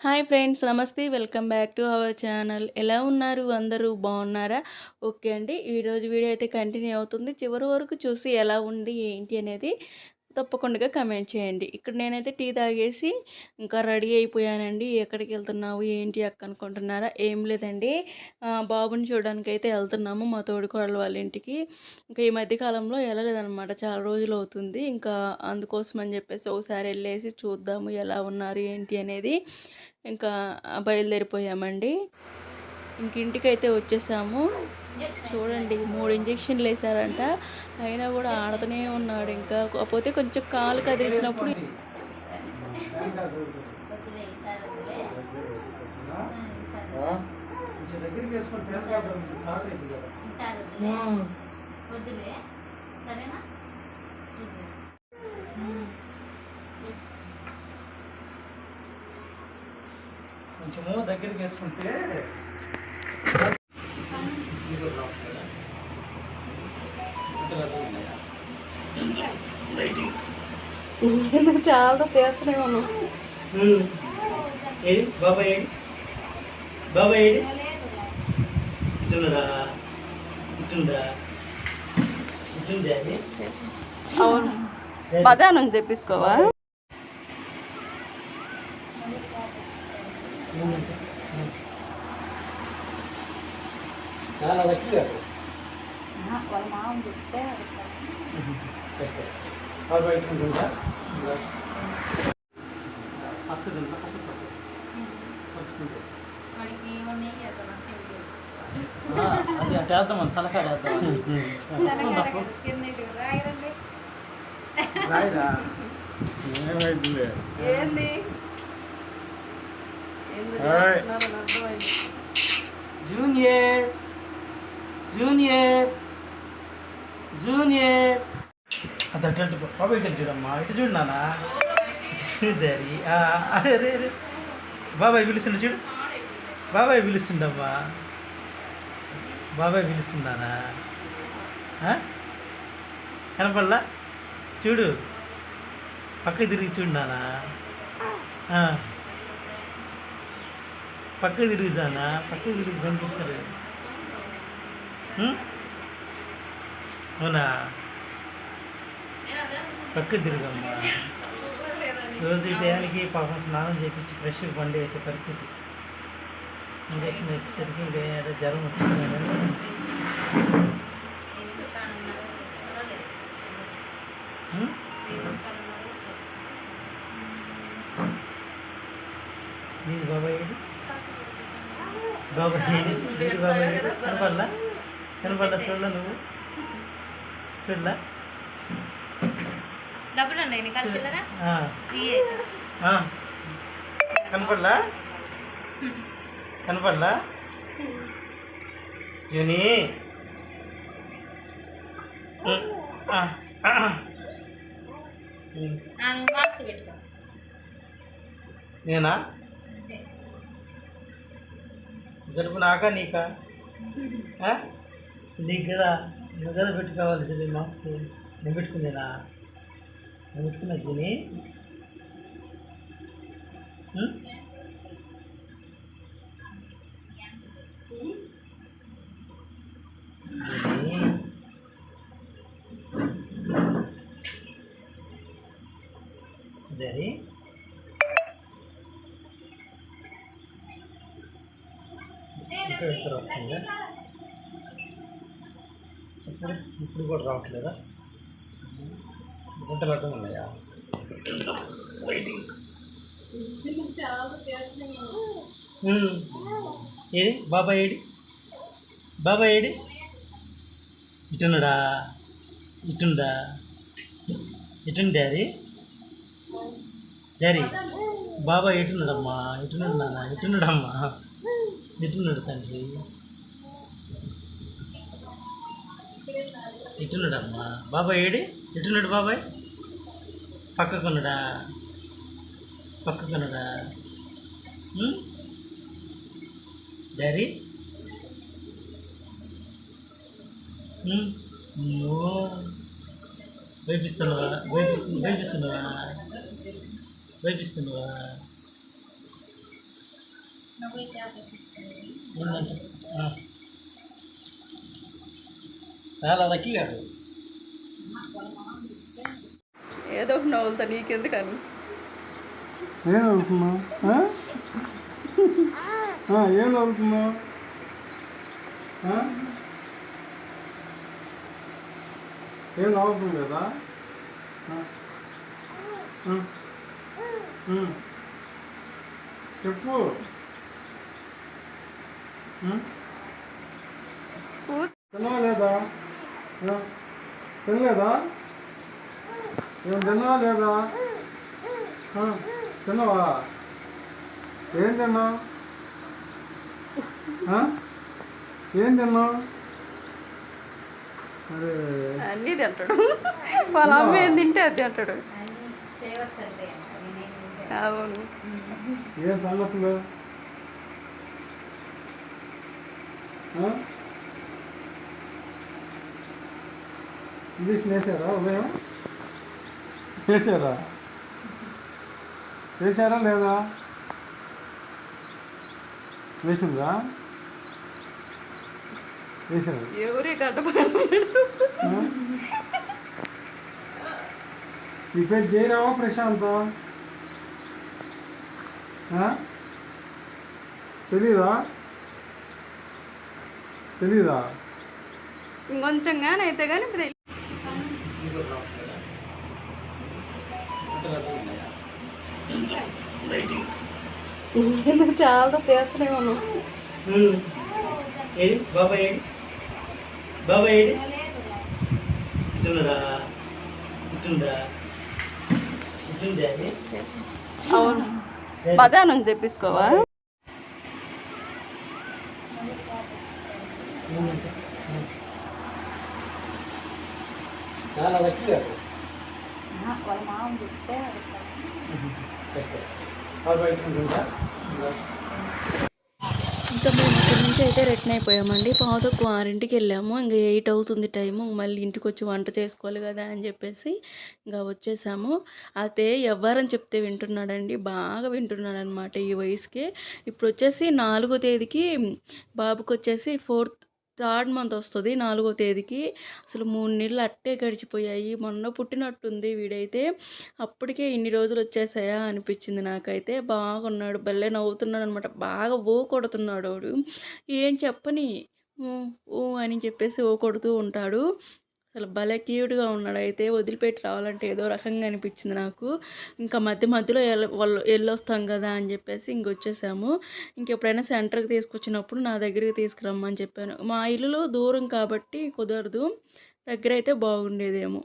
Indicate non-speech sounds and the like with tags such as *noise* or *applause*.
Hi friends నమస్తే. Welcome back to our channel. ఎలా ఉన్నారు? అందరూ బాగున్నారా? ఓకే అండి. ఈరోజు వీడియో అయితే కంటిన్యూ అవుతుంది. చివరి వరకు చూసి ఎలా ఉంది ఏంటి అనేది తప్పకుండా కమెంట్ చేయండి. ఇక్కడ నేనైతే టీ తాగేసి ఇంకా రెడీ అయిపోయానండి. ఎక్కడికి వెళ్తున్నావు? ఏంటి అక్క అనుకుంటున్నారా? ఏం లేదండి. బాబుని చూడడానికి అయితే వెళ్తున్నాము మా తోడుకోడలు వాళ్ళ ఇంటికి. ఇంకా ఈ మధ్యకాలంలో వెళ్ళలేదన్నమాట. చాలా రోజులు అవుతుంది. ఇంకా అందుకోసం అని చెప్పేసి ఒకసారి వెళ్ళేసి చూద్దాము ఎలా ఉన్నారు ఏంటి అనేది ఇంకా బయలుదేరిపోయామండి. ఇంక ఇంటికైతే వచ్చేసాము. చూడండి మూడు ఇంజక్షన్లు వేసారంట అయినా కూడా ఆడుతూనే ఉన్నాడు ఇంకా. కాకపోతే కొంచెం కాలు కదిలించినప్పుడు కొంచెము దగ్గరికి వేసుకుంటే ఎందుకు చాలా తీస్తూనే ఉన్నాం ఏడి బాబా ఏడి బాబా ఏడి ఇటుండా ఇటుండే అది? అవును. పదానం తెప్పించుకోవా? వాళ్ళ మామ చెప్తే చేస్తా తలకాడ ఏమైందిలే ఏంది జూనియర్ జూనియర్ జూనియర్. అది అటు అటు బాబా ఇటు చూడమ్మా. ఇటు చూడు నాన్న. దారి అరే అరే బాబాయ్ పిలుస్తుండ చూడు. బాబాయ్ పిలుస్తుండమ్మా. బాబాయ్ పిలుస్తున్నానా కనపడలా? చూడు. పక్కకి తిరిగి చూడు నాన్న. పక్కకి తిరిగి జానా పక్కకి తిరిగి కనిపిస్తారు అవునా? పక్కకి తిరగమ్మా రోజు టయానికి పాపం స్నానం చేయించి ఫ్రెష్ బండి వేసే పరిస్థితి. ఇంజక్షన్ ఇచ్చేసరికి ఇంకా జ్వరం వచ్చింది? నీది బాబాయ్ బాబాయ్ నీది బాబాయ్ కనపడలా? కనపడలా? చూడలా నువ్వు? చూడలా? డబ్బులు ఉన్నాయి చిల్లరా? ఆ. కనపడలా? కనపడలా? జూని? నేనా? జలుబు నాకా నీకా? *laughs* నీకు కదా నువ్వు కదా పెట్టుకోవాల్సింది మాస్క్. నేను పెట్టుకునేనా? ముట్టుకున్న పెట్టుకున్నా జీని. జరి వస్తుందా. ఇప్పుడు ఇప్పుడు కూడా రావట్లేదా? గుంటలు అడ్డం ఉన్నాయా? వెయిటింగ్ ఏడి బాబా ఏడి బాబా ఏడి ఇటున్నాడా? ఇటుండా ఇటుండి డాడీ డాడీ బాబా ఎటున్నాడమ్మా ఎటున్నాడు నాన్న ఎటున్నాడమ్మా ఎటున్నాడు తండ్రి. ఎటున్నాడమ్మా బాబాయ్ ఏడి ఎటున్నాడు బాబాయ్? పక్కకున్నడా? పక్కకున్నడా? ఉం? డాడీ? ఉం? వేపిస్తున్నావా? వైపిస్తున్నావా? నువ్వు ఏంటంటే చాలా లక్కీ కాదు ఏదో ఒక నవ్వులుతా నీకెందుకని? ఏం నవ్వుతున్నావు? ఏం నవ్వుతున్నావు? ఏం నవ్వుతుంది కదా. చెప్పు. ఉమ్? తిన్నావా లేదా? ఆ? తినలేదా? ఏం తిన్నావా లేదా? తిన్నావా? ఏం తిన్నావు ఆ? ఏం తిన్నావు అన్నీ తింటాడు. వాళ్ళ అమ్మ ఏం తింటే అది తింటాడు. అవును. ఏం సంగతులు? ఆ? ఇంజక్షన్ వేసారా ఉదయం? వేసారా వేసారా లేదా? వేసిందా వేసారు? నీ పేరు జయరావా ప్రశాంత? ఆ? తెలీదా? తెలీదా? ఇంకొంచెం కానీ అయితే కానీ ఎందుకు చాలా చేస్తూనే ఉన్నాం ఏది? అది? అవును. బదానం తెప్పించుకోవా? ఏంటంటే? చాలా లక్కీ కాదు వాళ్ళ మామ చెప్తే ఇంకా మేము ఇక్కడి నుంచి అయితే రిటర్న్ అయిపోయామండి. పావుతకు ఆరింటికి వెళ్ళాము. ఇంకా ఎయిట్ అవుతుంది టైము మళ్ళీ ఇంటికి వచ్చి వంట చేసుకోవాలి కదా అని చెప్పేసి ఇంకా వచ్చేసాము. అయితే ఎవ్వరని చెప్తే వింటున్నాడండి. బాగా వింటున్నాడు అనమాట ఈ వయసుకి. ఇప్పుడు వచ్చేసి నాలుగో తేదీకి బాబుకి వచ్చేసి ఫోర్త్ థర్డ్ మంత్ వస్తుంది నాలుగో తేదీకి. అసలు మూడు నెలలు అట్టే గడిచిపోయాయి. మొన్న పుట్టినట్టుంది వీడైతే. అప్పటికే ఇన్ని రోజులు వచ్చేసాయా అనిపించింది నాకైతే. బాగున్నాడు భలే నవ్వుతున్నాడు అనమాట బాగా ఓ కొడుతున్నాడు వాడు. ఏం చెప్పని? ఓ అని చెప్పేసి ఓ కొడుతూ ఉంటాడు. అసలు భలే క్యూట్గా ఉన్నాడు అయితే వదిలిపెట్టి రావాలంటే ఏదో రకంగా అనిపించింది నాకు. ఇంకా మధ్య మధ్యలో ఎల్ వాళ్ళు వెళ్ళొస్తాం కదా అని చెప్పేసి ఇంకొచ్చేసాము. ఇంకెప్పుడైనా సెంటర్కి తీసుకొచ్చినప్పుడు నా దగ్గరికి తీసుకురమ్మని చెప్పాను. మా ఇల్లులో దూరం కాబట్టి కుదరదు. దగ్గర అయితే బాగుండేదేమో.